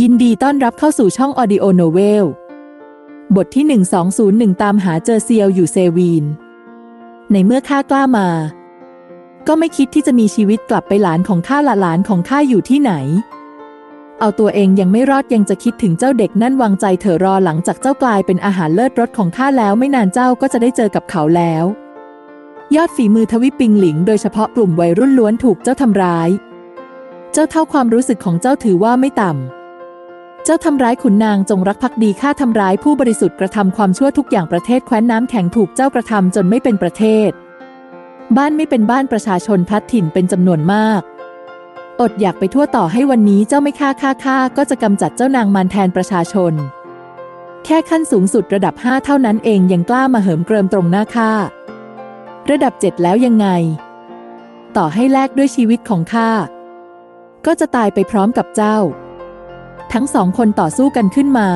ยินดีต้อนรับเข้าสู่ช่อง Audio Novel บทที่ 1201 ตามหาเจอเซียวอยู่เซวีน ในเมื่อข้ากล้ามา ก็ไม่คิดที่จะมีชีวิตกลับไปหลานของข้าละหลานของข้าอยู่ที่ไหน เอาตัวเองยังไม่รอดยังจะคิดถึงเจ้าเด็กนั่นวางใจเถอะรอหลังจากเจ้ากลายเป็นอาหารเลิศรสของข้าแล้วไม่นานเจ้าก็จะได้เจอกับเขาแล้ว ยอดฝีมือทวิปิงหลิง โดยเฉพาะกลุ่มวัยรุ่นล้วนถูกเจ้าทำร้าย เจ้าเท่าความรู้สึกของเจ้าถือว่าไม่ต่ำ เจ้าทำร้ายขุนนางจงรักภักดีฆ่าทำร้ายผู้บริสุทธิ์กระทำความชั่วทุกอย่างประเทศแคว้นน้ำแข็งถูกเจ้ากระทำจนไม่เป็นประเทศ บ้านไม่เป็นบ้านประชาชนพลัดถิ่นเป็นจำนวนมาก อดอยากไปทั่วต่อให้วันนี้เจ้าไม่ฆ่าฆ่าฆ่าก็จะกำจัดเจ้านางมารแทนประชาชน แค่ขั้นสูงสุดระดับห้าเท่านั้นเองยังกล้ามาเหิมเกริมตรงหน้าข้าระดับเจ็ดแล้วยังไง ต่อให้แลกด้วยชีวิตของข้าก็จะตายไปพร้อมกับเจ้า ทั้งสองคนต่อสู้กันขึ้นมา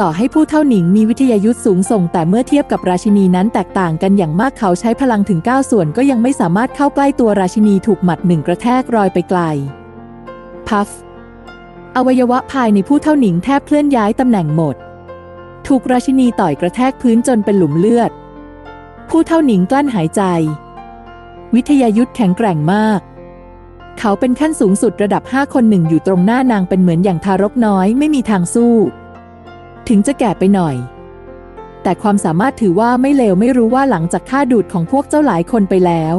ต่อให้ผู้เท่าหนิงมีวิทยายุทธสูงส่ง แต่เมื่อเทียบกับราชินีนั้นแตกต่างกันอย่างมากเขาใช้พลังถึง 9 ส่วนก็ยังไม่สามารถเข้าใกล้ตัวราชินีถูกหมัดหนึ่งกระแทกรอยไปไกล พัฟ อวัยวะภายในผู้เท่าหนิงแทบเคลื่อนย้ายตำแหน่งหมด ถูกราชินีต่อยกระแทกพื้นจนเป็นหลุมเลือด ผู้เท่าหนิงกลั้นหายใจ วิทยายุทธแข็งแกร่งมาก เขาเป็นขั้นสูงสุดระดับห้าคนหนึ่งอยู่ตรงหน้านางเป็นเหมือนอย่างทารกน้อยไม่มีทางสู้ ถึงจะแก่ไปหน่อย แต่ความสามารถถือว่าไม่เลวไม่รู้ว่าหลังจากฆ่าดูดของพวกเจ้าหลายคนไปแล้ว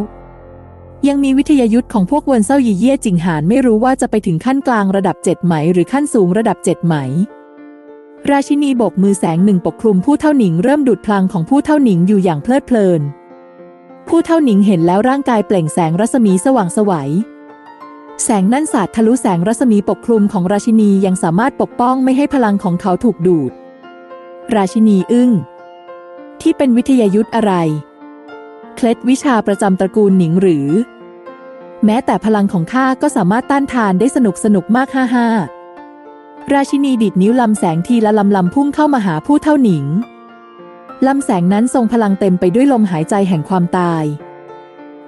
ยังมีวิทยายุทธของพวกเวนเซายีเย่จิงหานไม่รู้ว่าจะไปถึงขั้นกลางระดับเจ็ดไหม หรือขั้นสูงระดับเจ็ดไหม ราชินีโบกมือแสงหนึ่งปกคลุมผู้เท่าหนิงเริ่มดูดพลังของผู้เท่าหนิงอยู่อย่างเพลิดเพลิน ผู้เท่าหนิงเห็นแล้วร่างกายเปล่งแสงรัศมีสว่างสวัย แสงนั่นสาดทะลุแสงรัศมีปกคลุมของราชินียังสามารถปกป้องไม่ให้พลังของเขาถูกดูด ราชินีอึ้ง ที่เป็นวิทยายุทธอะไร เคล็ดวิชาประจำตระกูลหนิงหรือ แม้แต่พลังของข้าก็สามารถต้านทานได้สนุกสนุกมากฮ่าฮ่าราชินีดิดนิ้วลำแสงทีละลำลำพุ่งเข้ามาหาผู้เท่าหนิงลำแสงนั้นทรงพลังเต็มไปด้วยลมหายใจแห่งความตาย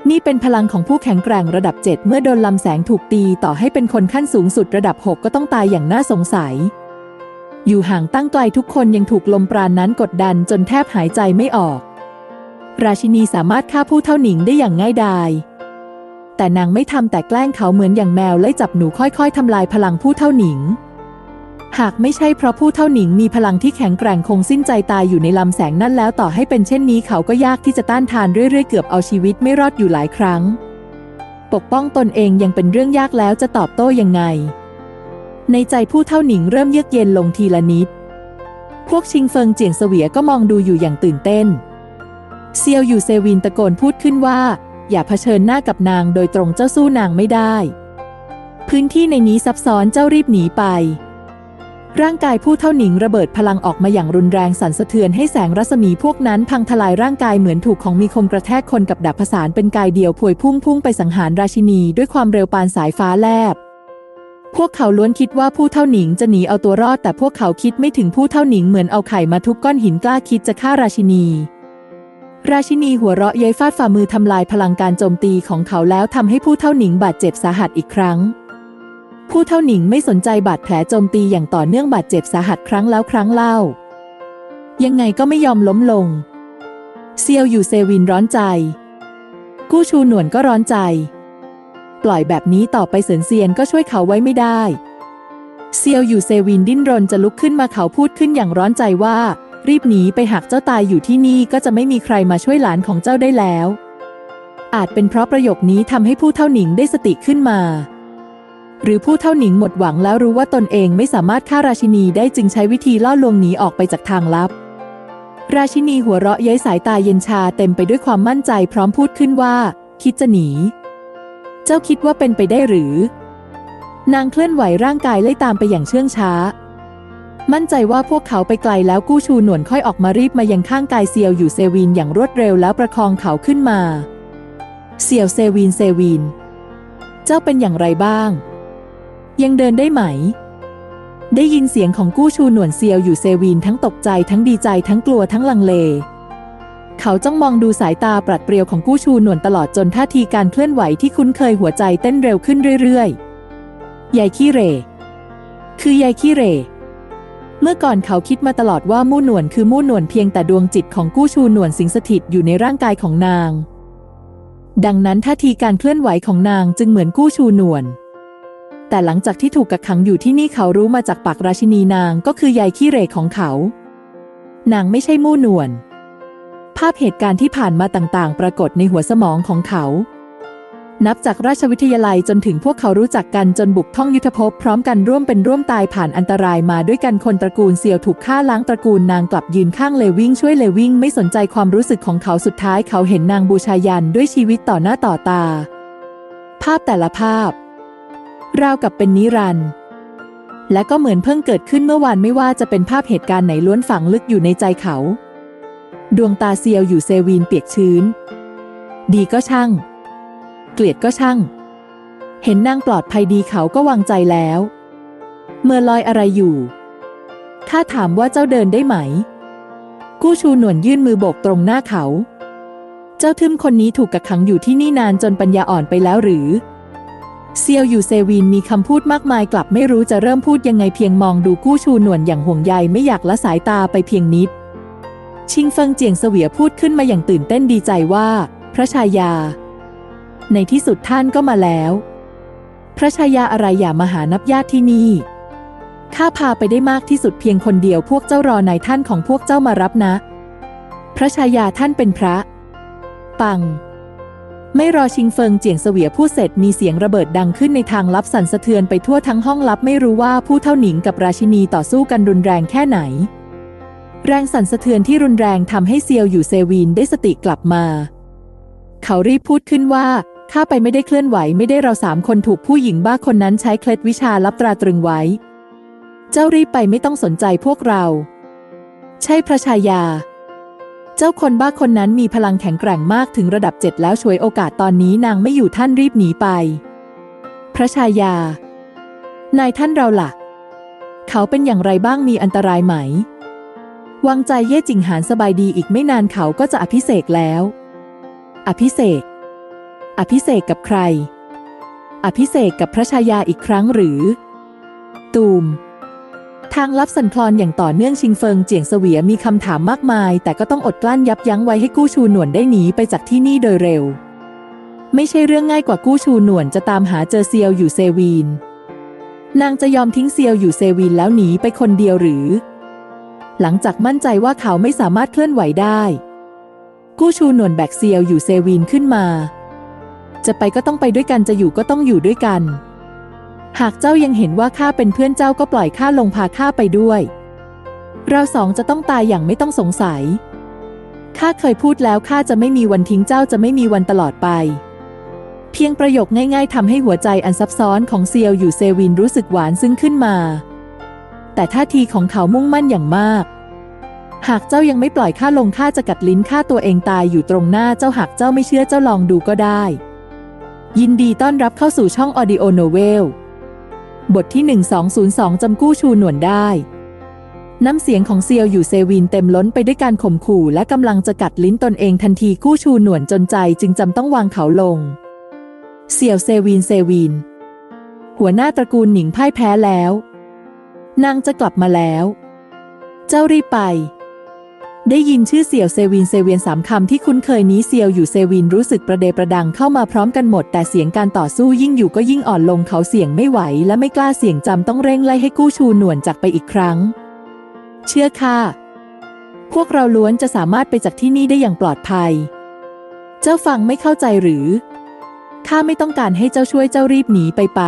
นี่เป็นพลังของผู้แข็งแกร่งระดับ 7 เมื่อโดนลำแสงถูกตีต่อให้เป็นคนขั้นสูงสุดระดับ 6 ก็ต้องตายอย่างน่าสงสัย อยู่ห่างตั้งไกลทุกคนยังถูกลมปราณนั้นกดดันจนแทบหายใจไม่ออก ราชินีสามารถฆ่าผู้เท่าหนิงได้อย่างง่ายดาย แต่นางไม่ทำแต่แกล้งเขาเหมือนอย่างแมวไล่จับหนูค่อยๆทำลายพลังผู้เท่าหนิง หากไม่ใช่เพราะผู้เท่าหนิงมีพลังที่แข็งแกร่งคงสิ้นใจตายอยู่ในลำแสงนั่นแล้วต่อให้เป็นเช่นนี้เขาก็ยากที่จะต้านทานเรื่อยๆเกือบเอาชีวิตไม่รอดอยู่หลายครั้ง ปกป้องตนเองยังเป็นเรื่องยากแล้วจะตอบโต้ยังไง ในใจผู้เท่าหนิงเริ่มเยือกเย็นลงทีละนิด พวกชิงเฟิงเจียงเสวียก็มองดูอยู่อย่างตื่นเต้น เซียวอยู่เซวินตะโกนพูดขึ้นว่า อย่าเผชิญหน้ากับนางโดยตรงเจ้าสู้นางไม่ได้ พื้นที่ในนี้ซับซ้อนเจ้ารีบหนีไป ร่างกายผู้เท่าหนิงระเบิดพลังออกมาอย่างรุนแรงสั่นสะเทือนให้แสงรัศมีพวกนั้นพังทลายร่างกายเหมือนถูกของมีคมกระแทกคนกับดักผสานเป็นกายเดียวพวยพุ่งพุ่งไปสังหารราชินีด้วยความเร็วปานสายฟ้าแลบ พวกเขาล้วนคิดว่าผู้เท่าหนิงจะหนีเอาตัวรอด แต่พวกเขาคิดไม่ถึงผู้เท่าหนิงเหมือนเอาไข่มาทุบก้อนหินกล้าคิดจะฆ่าราชินี ราชินีหัวเราะเย้ยฟาดฝ่ามือทำลายพลังการโจมตีของเขาแล้วทำให้ผู้เท่าหนิงบาดเจ็บสาหัสอีกครั้ง ผู้เท่าหนิงไม่สนใจบาดแผลโจมตีอย่างต่อเนื่องบาดเจ็บสาหัสครั้งแล้วครั้งเล่า ยังไงก็ไม่ยอมล้มลง เซียวอยู่เซวินร้อนใจ กู้ชูหนวนก็ร้อนใจ ปล่อยแบบนี้ต่อไปเสินเซียนก็ช่วยเขาไว้ไม่ได้ เซียวอยู่เซวินดิ้นรนจะลุกขึ้นมาเขาพูดขึ้นอย่างร้อนใจว่า รีบหนีไปหากเจ้าตายอยู่ที่นี่ก็จะไม่มีใครมาช่วยหลานของเจ้าได้แล้ว อาจเป็นเพราะประโยคนี้ทำให้ผู้เท่าหนิงได้สติขึ้นมา หรือผู้เท่าหนิงหมดหวังแล้วรู้ว่าตนเองไม่สามารถฆ่าราชินีได้จึงใช้วิธีล่อลวงหนีออกไปจากทางลับ ราชินีหัวเราะเย้ยสายตาเย็นชาเต็มไปด้วยความมั่นใจพร้อมพูดขึ้นว่า คิดจะหนี เจ้าคิดว่าเป็นไปได้หรือ นางเคลื่อนไหวร่างกายไล่ตามไปอย่างเชื่องช้า มั่นใจว่าพวกเขาไปไกลแล้วกู้ชูหนวนค่อยออกมารีบมายังข้างกายเซียวอยู่เซวีนอย่างรวดเร็วแล้วประคองเขาขึ้นมา เซียวเซวีนเซวีนเจ้าเป็นอย่างไรบ้าง ยังเดินได้ไหม ได้ยินเสียงของกู้ชูหนวนเซียวอยู่เซวีนทั้งตกใจทั้งดีใจทั้งกลัวทั้งลังเล เขาจ้องมองดูสายตาปรัดเปรียวของกู้ชูหนวนตลอดจนท่าทีการเคลื่อนไหวที่คุ้นเคยหัวใจเต้นเร็วขึ้นเรื่อยๆใหญ่ขี้เร่คือยายขี้เร่เมื่อก่อนเขาคิดมาตลอดว่ามู่หนวนคือมู่หนวนเพียงแต่ดวงจิตของกู้ชูหนวนสิงสถิตอยู่ในร่างกายของนางดังนั้นท่าทีการเคลื่อนไหวของนางจึงเหมือนกู้ชูหนวน แต่หลังจากที่ถูกกักขังอยู่ที่นี่เขารู้มาจากปากราชินีนางก็คือยายขี้เหร่ของเขา นางไม่ใช่มู่นวนภาพเหตุการณ์ที่ผ่านมาต่างๆ ปรากฏในหัวสมองของเขา นับจากราชวิทยาลัยจนถึงพวกเขารู้จักกันจนบุกท่องยุทธภพพร้อมกันร่วมเป็นร่วมตายผ่านอันตรายมาด้วยกันคนตระกูลเซียวถูกฆ่าล้างตระกูลนางกลับยืนข้างเลวิ่งช่วยเลวิ่งไม่สนใจความรู้สึกของเขาสุดท้ายเขาเห็นนางบูชายันด้วยชีวิตต่อหน้าต่อตา ภาพแต่ละภาพ ราวกับเป็นนิรันดร์และก็เหมือนเพิ่งเกิดขึ้นเมื่อวานไม่ว่าจะเป็นภาพเหตุการณ์ไหนล้วนฝังลึกอยู่ในใจเขา ดวงตาเซียวอยู่เซวีนเปียกชื้น ดีก็ช่าง เกลียดก็ช่าง เห็นนางปลอดภัยดีเขาก็วางใจแล้ว เมื่อลอยอะไรอยู่ข้าถามว่าเจ้าเดินได้ไหม กู้ชูหนวนยื่นมือโบกตรงหน้าเขา เจ้าทึมคนนี้ถูกกักขังอยู่ที่นี่นานจนปัญญาอ่อนไปแล้วหรือ เซียวอยู่เซวีนมีคำพูดมากมายกลับไม่รู้จะเริ่มพูดยังไงเพียงมองดูกู้ชูหนวนอย่างห่วงใยไม่อยากละสายตาไปเพียงนิด ชิงเฟิงเจียงเสวียพูดขึ้นมาอย่างตื่นเต้นดีใจว่า พระชายา ในที่สุดท่านก็มาแล้ว พระชายาอะไรอย่ามาหานับญาติที่นี่ข้าพาไปได้มากที่สุดเพียงคนเดียวพวกเจ้ารอนายท่านของพวกเจ้ามารับนะ พระชายาท่านเป็นพระ ปัง ไม่รอชิงเฟิงเจียงเสวียพูดเสร็จมีเสียงระเบิดดังขึ้นในทางลับสั่นสะเทือนไปทั่วทั้งห้องลับไม่รู้ว่าผู้เท่าหนิงกับราชินีต่อสู้กันรุนแรงแค่ไหน แรงสั่นสะเทือนที่รุนแรงทำให้เซียวอยู่เซวีนได้สติกลับมา เขารีบพูดขึ้นว่าข้าไปไม่ได้เคลื่อนไหวไม่ได้เราสามคนถูกผู้หญิงบ้าคนนั้นใช้เคล็ดวิชาลับตราตรึงไว้ เจ้ารีบไปไม่ต้องสนใจพวกเรา ใช่พระชายา เจ้าคนบ้าคนนั้นมีพลังแข็งแกร่งมากถึงระดับเจ็ดแล้วช่วยโอกาสตอนนี้นางไม่อยู่ท่านรีบหนีไป พระชายา นายท่านเราล่ะ เขาเป็นอย่างไรบ้างมีอันตรายไหม วางใจเย่จิงหานสบายดีอีกไม่นานเขาก็จะอภิเษกแล้ว อภิเษกอภิเษกกับใคร อภิเษกกับพระชายาอีกครั้งหรือ ตูม ทางลับสันคลอนอย่างต่อเนื่องชิงเฟิงเจียงเสวียมีคำถามมากมาย แต่ก็ต้องอดกลั้นยับยั้งไว้ให้กู้ชูหนวนได้หนีไปจากที่นี่โดยเร็ว ไม่ใช่เรื่องง่ายกว่ากู้ชูหนวนจะตามหาเจอเซียวอยู่เซวีน นางจะยอมทิ้งเซียวอยู่เซวีนแล้วหนีไปคนเดียวหรือ หลังจากมั่นใจว่าเขาไม่สามารถเคลื่อนไหวได้ กู้ชูหนวนแบกเซียวอยู่เซวีนขึ้นมา จะไปก็ต้องไปด้วยกันจะอยู่ก็ต้องอยู่ด้วยกัน หากเจ้ายังเห็นว่าข้าเป็นเพื่อนเจ้าก็ปล่อยข้าลงพาข้าไปด้วย เราสองจะต้องตายอย่างไม่ต้องสงสัย ข้าเคยพูดแล้วข้าจะไม่มีวันทิ้งเจ้าจะไม่มีวันตลอดไป เพียงประโยคง่ายๆทำให้หัวใจอันซับซ้อนของเซียวอยู่เซวินรู้สึกหวานซึ้งขึ้นมา แต่ท่าทีของเขามุ่งมั่นอย่างมาก หากเจ้ายังไม่ปล่อยข้าลงข้าจะกัดลิ้นข้าตัวเองตายอยู่ตรงหน้าเจ้าหากเจ้าไม่เชื่อเจ้าลองดูก็ได้ ยินดีต้อนรับเข้าสู่ช่อง Audio Novel บทที่ 1202 จำกู้ชูหนวนได้ น้ำเสียงของเซียวอยู่เซวินเต็มล้นไปด้วยการข่มขู่และกำลังจะกัดลิ้นตนเองทันทีกู้ชูหนวนจนใจจึงจำต้องวางเขาลง เซียวเซวินเซวิน หัวหน้าตระกูลหนิงพ่ายแพ้แล้ว นางจะกลับมาแล้ว เจ้ารีบไป ได้ยินชื่อเสี่ยวเซวินเซเวียนสามคำที่คุ้นเคยนี้เซียวอยู่เซวินรู้สึกประเดประดังเข้ามาพร้อมกันหมด แต่เสียงการต่อสู้ยิ่งอยู่ก็ยิ่งอ่อนลงเขาเสี่ยงไม่ไหว และไม่กล้าเสี่ยงจำต้องเร่งไล่ให้กู้ชูหนวนจากไปอีกครั้ง เชื่อข้าพวกเราล้วนจะสามารถไปจากที่นี่ได้อย่างปลอดภัย เจ้าฟังไม่เข้าใจหรือข้าไม่ต้องการให้เจ้าช่วยเจ้ารีบหนีไปไป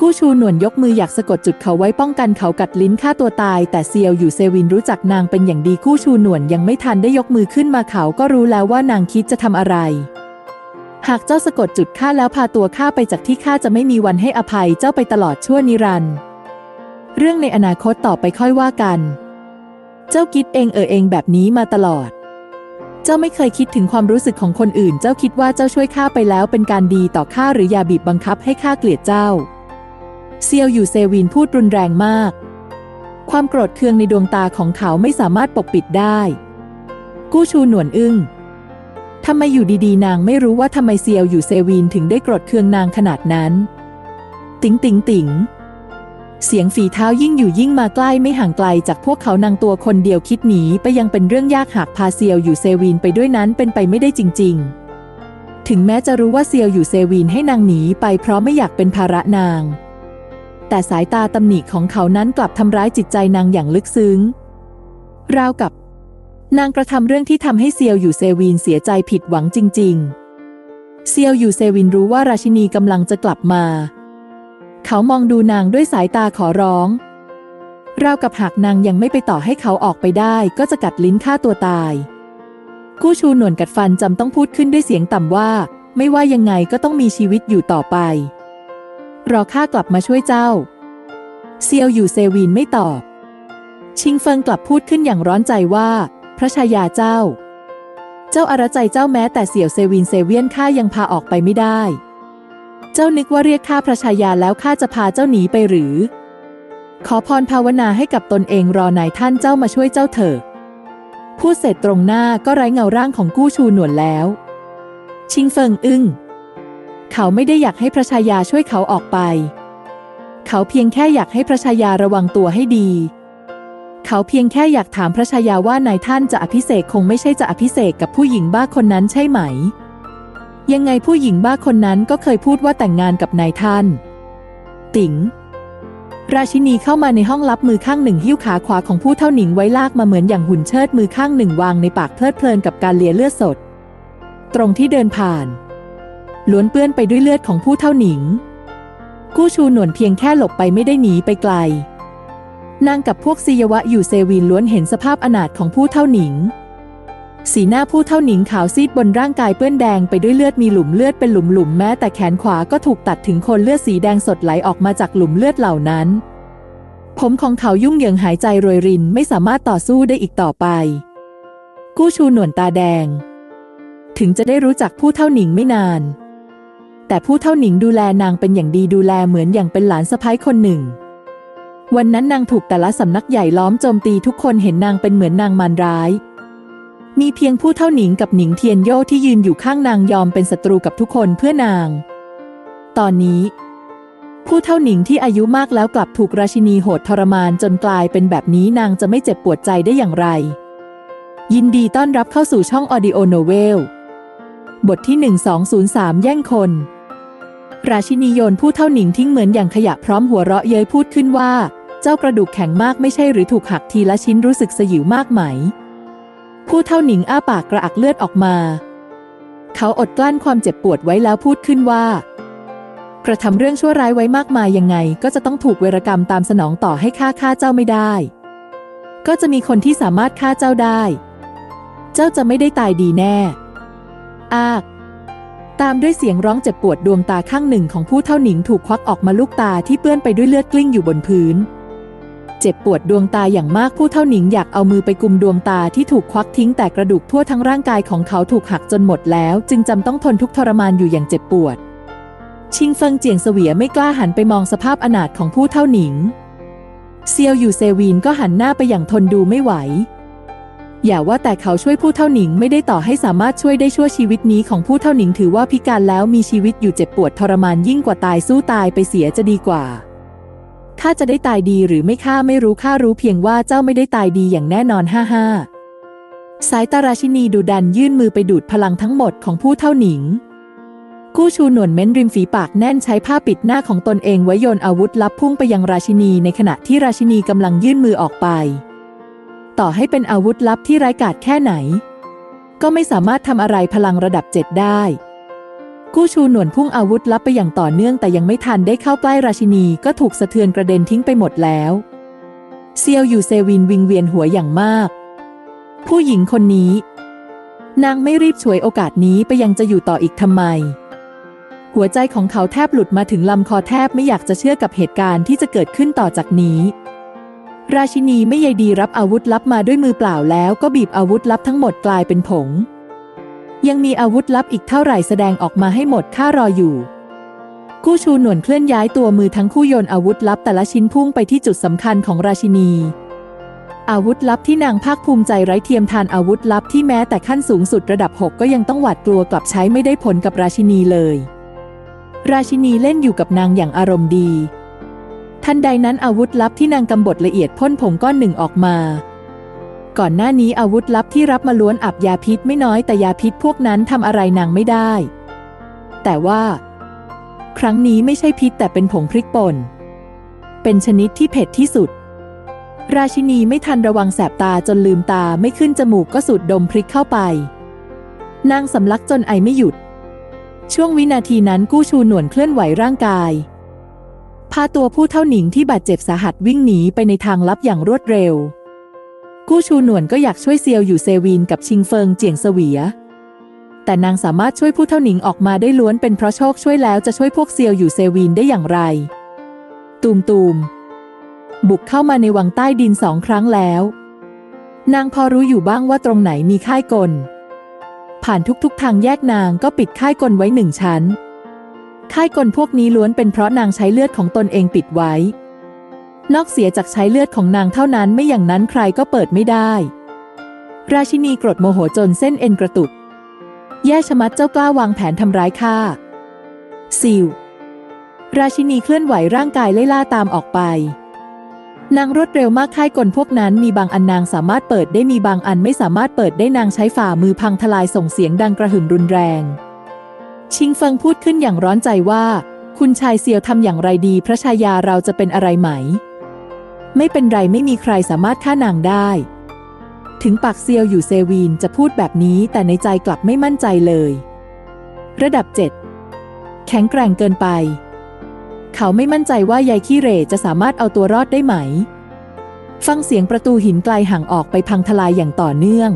กู้ชูหนวนยกมืออยากสะกดจุดเขาไว้ป้องกันเขากัดลิ้นฆ่าตัวตาย แต่เซียวอยู่เซวินรู้จักนางเป็นอย่างดีกู้ชูหนวนยังไม่ทันได้ยกมือขึ้นมาเขาก็รู้แล้วว่านางคิดจะทำอะไร หากเจ้าสะกดจุดข้าแล้วพาตัวข้าไปจากที่ข้าจะไม่มีวันให้อภัยเจ้าไปตลอดชั่วนิรันดร์เรื่องในอนาคตต่อไปค่อยว่ากัน เจ้าคิดเองเออเองแบบนี้มาตลอด เจ้าไม่เคยคิดถึงความรู้สึกของคนอื่น เจ้าคิดว่าเจ้าช่วยข้าไปแล้วเป็นการดีต่อข้าหรืออย่าบีบบังคับให้ข้าเกลียดเจ้า เซียวอยู่เซวินพูดรุนแรงมาก ความโกรธเคืองในดวงตาของเขาไม่สามารถปกปิดได้ กู้ชูหนวนอึ้งทำไมอยู่ดีๆ นางไม่รู้ว่าทำไมเซียวอยู่เซวินถึงได้โกรธเคืองนางขนาดนั้น ติ๋งติ๋งติ๋งเสียงฝีเท้ายิ่งอยู่ยิ่งมาใกล้ไม่ห่างไกลจากพวกเขานางตัวคนเดียวคิดหนีไปยังเป็นเรื่องยากหากพาเซียวอยู่เซวีนไปด้วยนั้นเป็นไปไม่ได้จริง ๆ ถึงแม้จะรู้ว่าเซียวอยู่เซวีนให้นางหนีไปเพราะไม่อยากเป็นภาระนาง แต่สายตาตำหนิของเขานั้นกลับทำร้ายจิตใจนางอย่างลึกซึ้ง ราวกับ นางกระทำเรื่องที่ทำให้เซียวอยู่เซวีนเสียใจผิดหวังจริง ๆ เซียวอยู่เซวินรู้ว่าราชินีกำลังจะกลับมา เขามองดูนางด้วยสายตาขอร้องราวกับหากนางยังไม่ไปต่อให้เขาออกไปได้ก็จะกัดลิ้นฆ่าตัวตาย กู้ชูหนวดกัดฟันจำต้องพูดขึ้นด้วยเสียงต่ำว่า ไม่ว่ายังไงก็ต้องมีชีวิตอยู่ต่อไป รอข้ากลับมาช่วยเจ้า เซียวอยู่เซวีนไม่ตอบ ชิงเฟิงกลับพูดขึ้นอย่างร้อนใจว่า พระชายาเจ้า เจ้าอาระใจเจ้าแม้แต่เสี่ยวเซวินเซเวียนข้ายังพาออกไปไม่ได้ เจ้านึกว่าเรียกข้าพระชายาแล้วข้าจะพาเจ้าหนีไปหรือ ขอพรภาวนาให้กับตนเองรอนายท่านเจ้ามาช่วยเจ้าเถิดพูดเสร็จตรงหน้าก็ไร้เงาร่างของกู้ชูหนวดแล้ว ชิงเฟิงอึ้ง เขาไม่ได้อยากให้พระชายาช่วยเขาออกไป เขาเพียงแค่อยากให้พระชายาระวังตัวให้ดี เขาเพียงแค่อยากถามพระชายาว่านายท่านจะอภิเษกคงไม่ใช่จะอภิเษกกับผู้หญิงบ้าคนนั้นใช่ไหม ยังไงผู้หญิงบ้าคนนั้นก็เคยพูดว่าแต่งงานกับนายท่าน ติ๋งราชินีเข้ามาในห้องลับมือข้างหนึ่งหิ้วขาขวาของผู้เท่าหนิงไว้ลากมาเหมือนอย่างหุ่นเชิดมือข้างหนึ่งวางในปากเพลิดเพลินกับการเลียเลือดสด ตรงที่เดินผ่าน ล้วนเปื้อนไปด้วยเลือดของผู้เท่าหนิง กู้ชูหนวนเพียงแค่หลบไปไม่ได้หนีไปไกล นางกับพวกซียวะอยู่เซวีนล้วนเห็นสภาพอนาถของผู้เท่าหนิง สีหน้าผู้เท่าหนิงขาวซีดบนร่างกายเปื้อนแดงไปด้วยเลือดมีหลุมเลือดเป็นหลุมๆแม้แต่แขนขวาก็ถูกตัดถึงคนเลือดสีแดงสดไหลออกมาจากหลุมเลือดเหล่านั้น ผมของเขายุ่งเหยิงหายใจโรยรินไม่สามารถต่อสู้ได้อีกต่อไป กู้ชูหนวนตาแดงถึงจะได้รู้จักผู้เท่าหนิงไม่นาน แต่ผู้เท่าหนิงดูแลนางเป็นอย่างดีดูแลเหมือนอย่างเป็นหลานสะพ้ายคนหนึ่ง วันนั้นนางถูกแต่ละสำนักใหญ่ล้อมโจมตีทุกคนเห็นนางเป็นเหมือนนางมารร้าย มีเพียงผู้เท่าหนิงกับหนิงเทียนโย่ที่ยืนอยู่ข้างนางยอมเป็นศัตรูกับทุกคนเพื่อนาง ตอนนี้ ผู้เท่าหนิงที่อายุมากแล้วกลับถูกราชินีโหดทรมานจนกลายเป็นแบบนี้นางจะไม่เจ็บปวดใจได้อย่างไร ยินดีต้อนรับเข้าสู่ช่องออดิโอโนเวลบทที่ 1203 แย่งคน ราชินีโยนผู้เท่าหนิงทิ้งเหมือนอย่างขยะพร้อมหัวเราะเย้ยพูดขึ้นว่า เจ้ากระดูกแข็งมากไม่ใช่หรือถูกหักทีละชิ้นรู้สึกสยิวมากไหม ผู้เท่าหนิงอ้าปากกระอักเลือดออกมา เขาอดกลั้นความเจ็บปวดไว้แล้วพูดขึ้นว่า กระทำเรื่องชั่วร้ายไว้มากมายยังไง ก็จะต้องถูกเวรกรรมตามสนองต่อให้ฆ่าฆ่าเจ้าไม่ได้ ก็จะมีคนที่สามารถฆ่าเจ้าได้ เจ้าจะไม่ได้ตายดีแน่ อาก ตามด้วยเสียงร้องเจ็บปวดดวงตาข้างหนึ่งของผู้เท่าหนิงถูกควักออกมาลูกตาที่เปื้อนไปด้วยเลือดกลิ้งอยู่บนพื้น เจ็บปวดดวงตาอย่างมากผู้เท่าหนิงอยากเอามือไปกุมดวงตาที่ถูกควักทิ้งแต่กระดูกทั่วทั้งร่างกายของเขาถูกหักจนหมดแล้ว จึงจำต้องทนทุกทรมานอยู่อย่างเจ็บปวด ชิงเฟิงเจียงเสวียไม่กล้าหันไปมองสภาพอนาถของผู้เท่าหนิง เซียวอยู่เซวีนก็หันหน้าไปอย่างทนดูไม่ไหว อย่าว่าแต่เขาช่วยผู้เท่าหนิงไม่ได้ต่อให้สามารถช่วยได้ชั่วชีวิตนี้ของผู้เท่าหนิงถือว่าพิการแล้วมีชีวิตอยู่เจ็บปวดทรมานยิ่งกว่าตายสู้ตายไปเสียจะดีกว่าข้าจะได้ตายดีหรือไม่ข้าไม่รู้ข้ารู้เพียงว่าเจ้าไม่ได้ตายดีอย่างแน่นอนห้าห้าสายตาราชินีดุดันยื่นมือไปดูดพลังทั้งหมดของผู้เท่าหนิง กู้ชูหนวนเม้นริมฝีปากแน่นใช้ผ้าปิดหน้าของตนเองไว้โยนอาวุธลับพุ่งไปยังราชินีในขณะที่ราชินีกำลังยื่นมือออกไป ต่อให้เป็นอาวุธลับที่ไร้กาจแค่ไหน ก็ไม่สามารถทำอะไรพลังระดับเจ็ดได้ กู้ชูหนวนพุ่งอาวุธลับไปอย่างต่อเนื่องแต่ยังไม่ทันได้เข้าใกล้ราชินีก็ถูกสะเทือนกระเด็นทิ้งไปหมดแล้วเซียวอยู่เซวินวิงเวียนหัวอย่างมาก ผู้หญิงคนนี้ นางไม่รีบฉวยโอกาสนี้ไปยังจะอยู่ต่ออีกทำไม หัวใจของเขาแทบหลุดมาถึงลำคอแทบไม่อยากจะเชื่อกับเหตุการณ์ที่จะเกิดขึ้นต่อจากนี้ ราชินีไม่ใยดีรับอาวุธลับมาด้วยมือเปล่าแล้วก็บีบอาวุธลับทั้งหมดกลายเป็นผง ยังมีอาวุธลับอีกเท่าไหร่แสดงออกมาให้หมดข้ารออยู่ กู้ชูหนวนเคลื่อนย้ายตัวมือทั้งคู่โยนอาวุธลับแต่ละชิ้นพุ่งไปที่จุดสำคัญของราชินี อาวุธลับที่นางภาคภูมิใจไร้เทียมทานอาวุธลับที่แม้แต่ขั้นสูงสุดระดับ 6 ก็ยังต้องหวาดกลัวกลับใช้ไม่ได้ผลกับราชินีเลย ราชินีเล่นอยู่กับนางอย่างอารมณ์ดี ทันใดนั้นอาวุธลับที่นางกำบดละเอียดพ่นผงก้อนหนึ่งออกมา ก่อนหน้านี้อาวุธลับที่รับมาล้วนอับยาพิษไม่น้อยแต่ยาพิษพวกนั้นทำอะไรนางไม่ได้ แต่ว่า ครั้งนี้ไม่ใช่พิษแต่เป็นผงพริกป่น เป็นชนิดที่เผ็ดที่สุด ราชินีไม่ทันระวังแสบตาจนลืมตาไม่ขึ้นจมูกก็สูดดมพริกเข้าไป นางสำลักจนไอไม่หยุด ช่วงวินาทีนั้นกู้ชูหนวนเคลื่อนไหวร่างกาย พาตัวผู้เท่าหนิงที่บาดเจ็บสาหัสวิ่งหนีไปในทางลับอย่างรวดเร็ว กู้ชูหนวนก็อยากช่วยเซียวอยู่เซวีนกับชิงเฟิงเจียงเสวีย แต่นางสามารถช่วยผู้เท่าหนิงออกมาได้ล้วนเป็นเพราะโชคช่วยแล้วจะช่วยพวกเซียวอยู่เซวีนได้อย่างไร ตูมตูมบุกเข้ามาในวังใต้ดินสองครั้งแล้ว นางพอรู้อยู่บ้างว่าตรงไหนมีค่ายกล ผ่านทุกๆทางแยกนางก็ปิดค่ายกลไว้หนึ่งชั้น ค่ายกลพวกนี้ล้วนเป็นเพราะนางใช้เลือดของตนเองปิดไว้ นอกเสียจากใช้เลือดของนางเท่านั้นไม่อย่างนั้นใครก็เปิดไม่ได้ ราชินีโกรธโมโหจนเส้นเอ็นกระตุก แย่ชะมัดเจ้ากล้าวางแผนทำร้ายข้าซิวราชินีเคลื่อนไหวร่างกายไล่ล่าตามออกไป นางรวดเร็วมากค่ายกลพวกนั้นมีบางอันนางสามารถเปิดได้มีบางอันไม่สามารถเปิดได้นางใช้ฝ่ามือพังทลายส่งเสียงดังกระหึ่มรุนแรง ชิงเฟิงพูดขึ้นอย่างร้อนใจว่า คุณชายเซียวทำอย่างไรดี พระชายาเราจะเป็นอะไรไหม ไม่เป็นไรไม่มีใครสามารถฆ่านางได้ ถึงปากเซียวอยู่เซวีนจะพูดแบบนี้แต่ในใจกลับไม่มั่นใจเลย ระดับเจ็ดแข็งแกร่งเกินไป เขาไม่มั่นใจว่ายายขี้เร่จะสามารถเอาตัวรอดได้ไหม ฟังเสียงประตูหินไกลห่างออกไปพังทลายอย่างต่อเนื่อง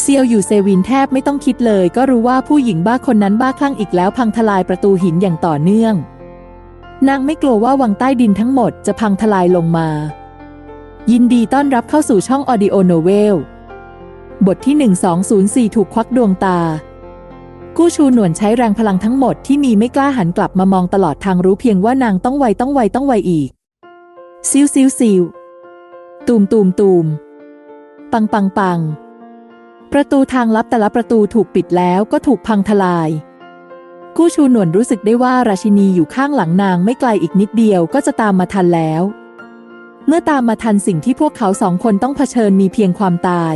เซียวอยู่เซวินแทบไม่ต้องคิดเลย ก็รู้ว่าผู้หญิงบ้าคนนั้นบ้าคลั่งอีกแล้วพังทลายประตูหินอย่างต่อเนื่อง นางไม่กลัวว่าวังใต้ดินทั้งหมดจะพังทลายลงมา ยินดีต้อนรับเข้าสู่ช่องออดิโอโนเวล บทที่ 1204 ถูกควักดวงตา กู้ชูหนวนใช้แรงพลังทั้งหมดที่มีไม่กล้าหันกลับมามองตลอดทางรู้เพียงว่านางต้องไวต้องไวต้องไวอีก ซิวซิวซิวตูมตูมตูมปังปังปังป ประตูทางลับแต่ละประตูถูกปิดแล้วก็ถูกพังทลาย กู้ชูหนวนรู้สึกได้ว่าราชินีอยู่ข้างหลังนางไม่ไกลอีกนิดเดียวก็จะตามมาทันแล้ว เมื่อตามมาทันสิ่งที่พวกเขาสองคนต้องเผชิญมีเพียงความตาย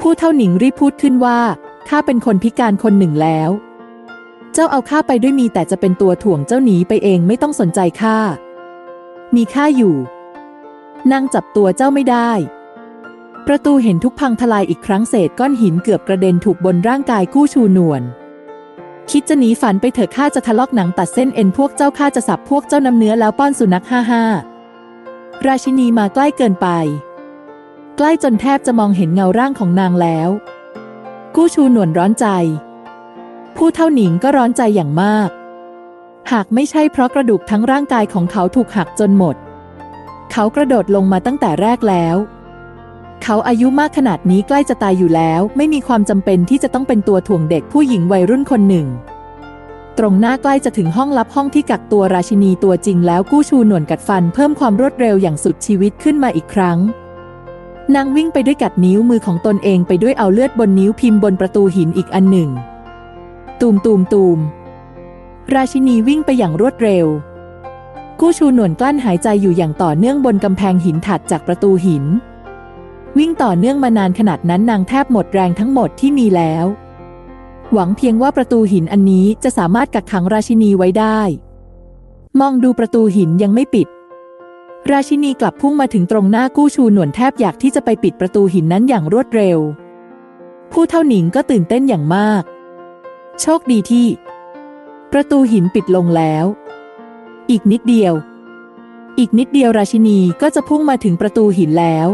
ผู้เท่าหนิงรีบพูดขึ้นว่าข้าเป็นคนพิการคนหนึ่งแล้ว เจ้าเอาข้าไปด้วยมีแต่จะเป็นตัวถ่วงเจ้าหนีไปเองไม่ต้องสนใจข้า มีข้าอยู่นางจับตัวเจ้าไม่ได้ ประตูเห็นทุกพังทลายอีกครั้งเศษก้อนหินเกือบกระเด็นถูกบนร่างกายกู้ชูนวนคิดจะหนีฝันไปเถอะข้าจะทะลอกหนังตัดเส้นเอ็นพวกเจ้าข้าจะสับพวกเจ้าน้ำเนื้อแล้วป้อนสุนัขห้าห้าราชินีมาใกล้เกินไป ใกล้จนแทบจะมองเห็นเงาร่างของนางแล้ว กู้ชูหนวนร้อนใจ ผู้เท่าหนิงก็ร้อนใจอย่างมาก หากไม่ใช่เพราะกระดูกทั้งร่างกายของเขาถูกหักจนหมด เขากระโดดลงมาตั้งแต่แรกแล้ว เขาอายุมากขนาดนี้ใกล้จะตายอยู่แล้ว ไม่มีความจำเป็นที่จะต้องเป็นตัวถ่วงเด็กผู้หญิงวัยรุ่นคนหนึ่ง ตรงหน้าใกล้จะถึงห้องลับห้องที่กักตัวราชินีตัวจริงแล้วกู้ชูหนวนกัดฟันเพิ่มความรวดเร็วอย่างสุดชีวิตขึ้นมาอีกครั้งนางวิ่งไปด้วยกัดนิ้วมือของตนเองไปด้วยเอาเลือดบนนิ้วพิมพ์บนประตูหินอีกอันหนึ่ง ตูมตูมตูม ราชินีวิ่งไปอย่างรวดเร็ว กู้ชูหนวนกลั้นหายใจอยู่อย่างต่อเนื่องบนกำแพงหินถัดจากประตูหิน วิ่งต่อเนื่องมานานขนาดนั้นนางแทบหมดแรงทั้งหมดที่มีแล้ว หวังเพียงว่าประตูหินอันนี้จะสามารถกักขังราชินีไว้ได้ มองดูประตูหินยังไม่ปิด ราชินีกลับพุ่งมาถึงตรงหน้ากู้ชูหนวนแทบอยากที่จะไปปิดประตูหินนั้นอย่างรวดเร็ว ผู้เท่าหนิงก็ตื่นเต้นอย่างมาก โชคดีที่ ประตูหินปิดลงแล้ว อีกนิดเดียว อีกนิดเดียวราชินีก็จะพุ่งมาถึงประตูหินแล้ว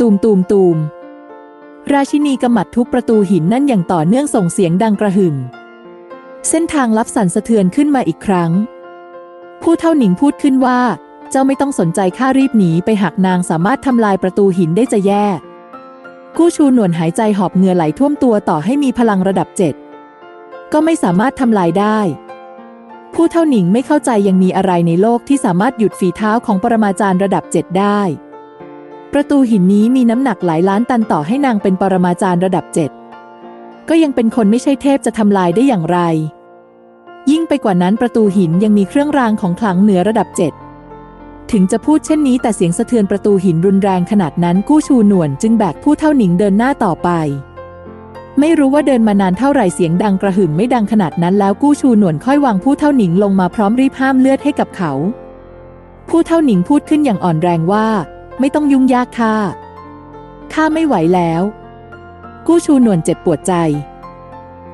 ตูมตูมตูม ราชินีกำมัดทุบประตูหินนั่นอย่างต่อเนื่องส่งเสียงดังกระหึ่ม เส้นทางลับสั่นสะเทือนขึ้นมาอีกครั้ง ผู้เท่าหนิงพูดขึ้นว่า เจ้าไม่ต้องสนใจข้ารีบหนีไปหากนางสามารถทำลายประตูหินได้จะแย่ กู้ชูหนวนหายใจหอบเหงื่อไหลท่วมตัวต่อให้มีพลังระดับเจ็ดก็ไม่สามารถทำลายได้ผู้เท่าหนิงไม่เข้าใจยังมีอะไรในโลกที่สามารถหยุดฝีเท้าของปรมาจารย์ระดับเจ็ดได้ ประตูหินนี้มีน้ำหนักหลายล้านตันต่อให้นางเป็นปรมาจารย์ระดับเจ็ดก็ยังเป็นคนไม่ใช่เทพจะทำลายได้อย่างไร ยิ่งไปกว่านั้นประตูหินยังมีเครื่องรางของขลังเหนือระดับเจ็ดถึงจะพูดเช่นนี้แต่เสียงสะเทือนประตูหินรุนแรงขนาดนั้นกู้ชูหนวนจึงแบกผู้เท่าหนิงเดินหน้าต่อไป ไม่รู้ว่าเดินมานานเท่าไหร่เสียงดังกระหึ่มไม่ดังขนาดนั้นแล้วกู้ชูหนวนค่อยวางผู้เท่าหนิงลงมาพร้อมรีบห้ามเลือดให้กับเขา ผู้เท่าหนิงพูดขึ้นอย่างอ่อนแรงว่า ไม่ต้องยุ่งยากค่ะข้าไม่ไหวแล้ว กู้ชูหนวนเจ็บปวดใจ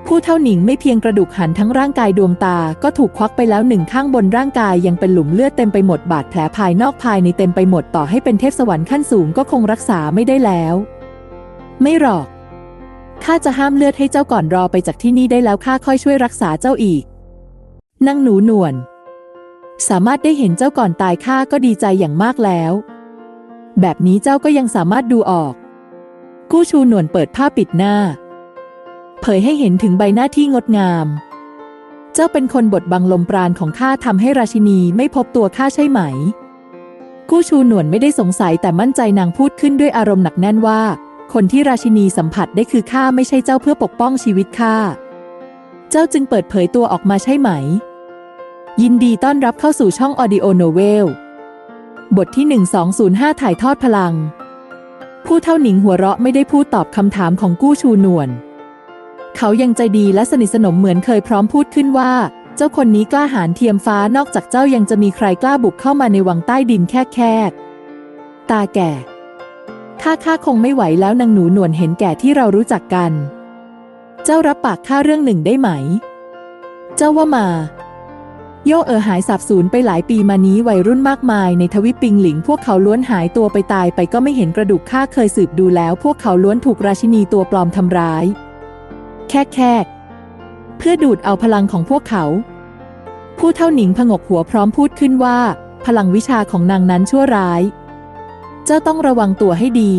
ผู้เท่าหนิงไม่เพียงกระดูกหันทั้งร่างกายดวงตาก็ถูกควักไปแล้วหนึ่งข้างบนร่างกายยังเป็นหลุมเลือดเต็มไปหมดบาดแผลภายนอกภายในเต็มไปหมดต่อให้เป็นเทพสวรรค์ขั้นสูงก็คงรักษาไม่ได้แล้ว ไม่หรอกข้าจะห้ามเลือดให้เจ้าก่อนรอไปจากที่นี่ได้แล้วข้าค่อยช่วยรักษาเจ้าอีกนางหนูหนวลสามารถได้เห็นเจ้าก่อนตายข้าก็ดีใจอย่างมากแล้ว แบบนี้เจ้าก็ยังสามารถดูออก กู้ชูหนวลเปิดผ้าปิดหน้า เผยให้เห็นถึงใบหน้าที่งดงาม เจ้าเป็นคนบดบังลมปราณของข้าทำให้ราชินีไม่พบตัวข้าใช่ไหม กู้ชูหนวลไม่ได้สงสัยแต่มั่นใจนางพูดขึ้นด้วยอารมณ์หนักแน่นว่า คนที่ราชินีสัมผัสได้คือข้าไม่ใช่เจ้าเพื่อปกป้องชีวิตข้า เจ้าจึงเปิดเผยตัวออกมาใช่ไหม ยินดีต้อนรับเข้าสู่ช่องออดิโอโนเวล บทที่ 1205 ถ่ายทอดพลัง ผู้เท่าหนิงหัวเราะไม่ได้พูดตอบคำถามของกู้ชูนวล เขายังใจดีและสนิทสนมเหมือนเคยพร้อมพูดขึ้นว่า เจ้าคนนี้กล้าหาญเทียมฟ้านอกจากเจ้ายังจะมีใครกล้าบุกเข้ามาในวังใต้ดินแค่แคบตาแก่ ข้าข้าคงไม่ไหวแล้วนางหนูหนวลเห็นแก่ที่เรารู้จักกัน เจ้ารับปากข้าเรื่องหนึ่งได้ไหม เจ้าว่ามา โยเอ๋อหายสับสูญไปหลายปีมานี้วัยรุ่นมากมายในทวิปปิงหลิง พวกเขาล้วนหายตัวไปตายไปก็ไม่เห็นกระดูกข้าเคยสืบดูแล้ว พวกเขาล้วนถูกราชินีตัวปลอมทำร้าย แค่แค่เพื่อดูดเอาพลังของพวกเขา ผู้เท่าหนิงผงกหัวพร้อมพูดขึ้นว่า พลังวิชาของนางนั้นชั่วร้าย เจ้าต้องระวังตัวให้ดี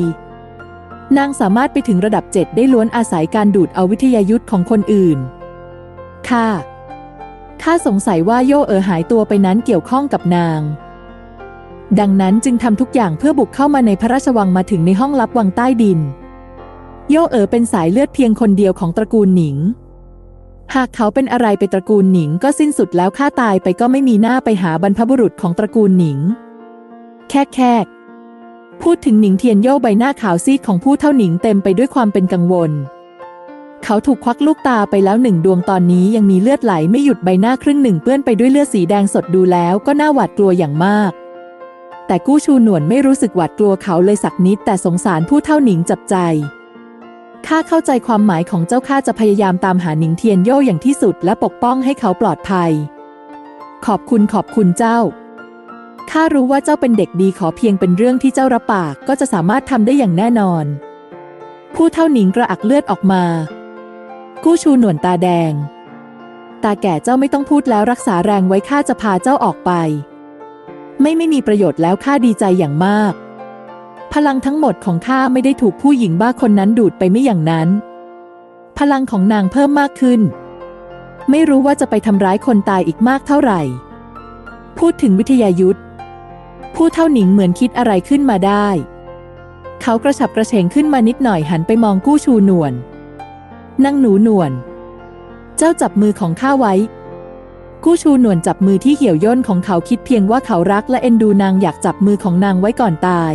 นางสามารถไปถึงระดับเจ็ดได้ล้วนอาศัยการดูดเอาวิทยายุทธของคนอื่น ค่ะ ข้าสงสัยว่าโยเอ๋อหายตัวไปนั้นเกี่ยวข้องกับนาง ดังนั้นจึงทำทุกอย่างเพื่อบุกเข้ามาในพระราชวังมาถึงในห้องลับวังใต้ดิน โยเอ๋อเป็นสายเลือดเพียงคนเดียวของตระกูลหนิง หากเขาเป็นอะไรไปตระกูลหนิงก็สิ้นสุดแล้วข้าตายไปก็ไม่มีหน้าไปหาบรรพบุรุษของตระกูลหนิง แค่แค่พูดถึงหนิงเทียนโย่ใบหน้าขาวซีดของผู้เท่าหนิงเต็มไปด้วยความเป็นกังวล เขาถูกควักลูกตาไปแล้วหนึ่งดวงตอนนี้ยังมีเลือดไหลไม่หยุดใบหน้าครึ่งหนึ่งเปื้อนไปด้วยเลือดสีแดงสดดูแล้วก็น่าหวาดกลัวอย่างมาก แต่กู้ชูหนวนไม่รู้สึกหวาดกลัวเขาเลยสักนิด แต่สงสารผู้เท่าหนิงจับใจข้าเข้าใจความหมายของเจ้าข้าจะพยายามตามหาหนิงเทียนโย่อย่างที่สุดและปกป้องให้เขาปลอดภัย ขอบคุณขอบคุณเจ้าข้ารู้ว่าเจ้าเป็นเด็กดีขอเพียงเป็นเรื่องที่เจ้ารับปากก็จะสามารถทำได้อย่างแน่นอน ผู้เท่าหนิงกระอักเลือดออกมา กู้ชูหนวนตาแดง ตาแก่เจ้าไม่ต้องพูดแล้วรักษาแรงไว้ข้าจะพาเจ้าออกไป ไม่ไม่มีประโยชน์แล้วข้าดีใจอย่างมาก พลังทั้งหมดของข้าไม่ได้ถูกผู้หญิงบ้าคนนั้นดูดไปไม่อย่างนั้น พลังของนางเพิ่มมากขึ้น ไม่รู้ว่าจะไปทำร้ายคนตายอีกมากเท่าไหร่ พูดถึงวิทยายุทธผู้เท่าหนิงเหมือนคิดอะไรขึ้นมาได้ เขากระฉับกระเฉงขึ้นมานิดหน่อยหันไปมองกู้ชูหนวล นางหนูหนวล เจ้าจับมือของข้าไว้ กู้ชูหนวลจับมือที่เหี่ยวย่นของเขาคิดเพียงว่าเขารักและเอ็นดูนางอยากจับมือของนางไว้ก่อนตาย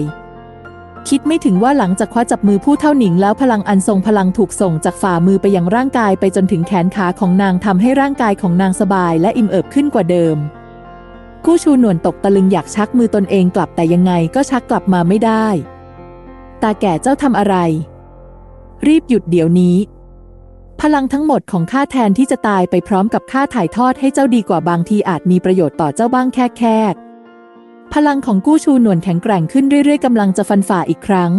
คิดไม่ถึงว่าหลังจากคว้าจับมือผู้เท่าหนิงแล้วพลังอันทรงพลังถูกส่งจากฝ่ามือไปยังร่างกายไปจนถึงแขนขาของนางทำให้ร่างกายของนางสบายและอิ่มเอิบขึ้นกว่าเดิม กู้ชูหนวลตกตะลึงอยากชักมือตนเองกลับแต่ยังไงก็ชักกลับมาไม่ได้ ตาแก่เจ้าทำอะไร รีบหยุดเดี๋ยวนี้ พลังทั้งหมดของข้าแทนที่จะตายไปพร้อมกับข้าถ่ายทอดให้เจ้าดีกว่าบางทีอาจมีประโยชน์ต่อเจ้าบ้างแค่แค่พลังของกู้ชูหนวลแข็งแกร่งขึ้นเรื่อยๆกำลังจะฟันฝ่าอีกครั้ง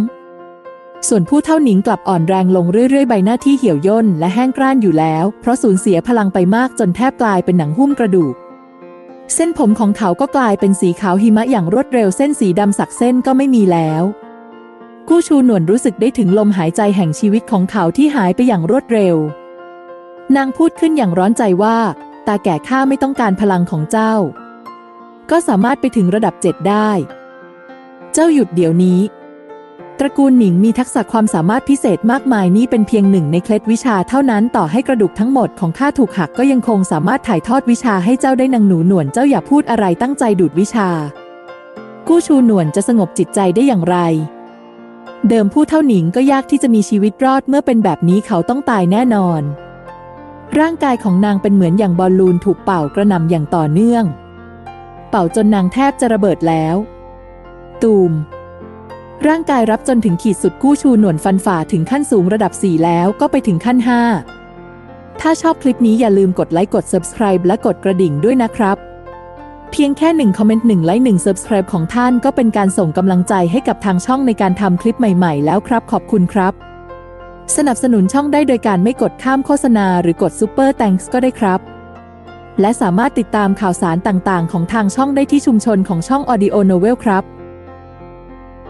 ส่วนผู้เท่าหนิงกลับอ่อนแรงลงเรื่อยๆ ใบหน้าที่เหี่ยวย่นและแห้งกร้านอยู่แล้ว เพราะสูญเสียพลังไปมากจนแทบกลายเป็นหนังหุ้มกระดูก เส้นผมของเขาก็กลายเป็นสีขาวหิมะอย่างรวดเร็วเส้นสีดำสักเส้นก็ไม่มีแล้ว กู้ชูหนวลรู้สึกได้ถึงลมหายใจแห่งชีวิตของเขาที่หายไปอย่างรวดเร็ว นางพูดขึ้นอย่างร้อนใจว่า ตาแก่ข้าไม่ต้องการพลังของเจ้า ก็สามารถไปถึงระดับเจ็ดได้ เจ้าหยุดเดี๋ยวนี้ ตระกูลหนิงมีทักษะความสามารถพิเศษมากมายนี่เป็นเพียงหนึ่งในเคล็ดวิชาเท่านั้นต่อให้กระดูกทั้งหมดของข้าถูกหักก็ยังคงสามารถถ่ายทอดวิชาให้เจ้าได้นางหนูหนวนเจ้าอย่าพูดอะไรตั้งใจดูดวิชา กู้ชูหนวนจะสงบจิตใจได้อย่างไร เดิมผู้เท่าหนิงก็ยากที่จะมีชีวิตรอดเมื่อเป็นแบบนี้เขาต้องตายแน่นอน ร่างกายของนางเป็นเหมือนอย่างบอลลูนถูกเป่ากระหน่ำอย่างต่อเนื่อง เป่าจนนางแทบจะระเบิดแล้ว ตูม ร่างกายรับจนถึงขีดสุดกู้ชูหนวนฟันฝ่าถึงขั้นสูงระดับ 4 แล้วก็ไปถึงขั้น 5 ถ้าชอบคลิปนี้อย่าลืมกดไลค์กด Subscribe และกดกระดิ่งด้วยนะครับ เพียงแค่หนึ่งคอมเมนต์หนึ่งไลค์หนึ่ง Subscribe ของท่านก็เป็นการส่งกำลังใจให้กับทางช่องในการทำคลิปใหม่ๆ แล้วครับขอบคุณครับ สนับสนุนช่องได้โดยการไม่กดข้ามโฆษณาหรือกดซ u เปอร์แตงก็ได้ครับ และสามารถติดตามข่าวสารต่างๆ ของทางช่องได้ที่ชุมชนของช่อง Audio Novel ครับ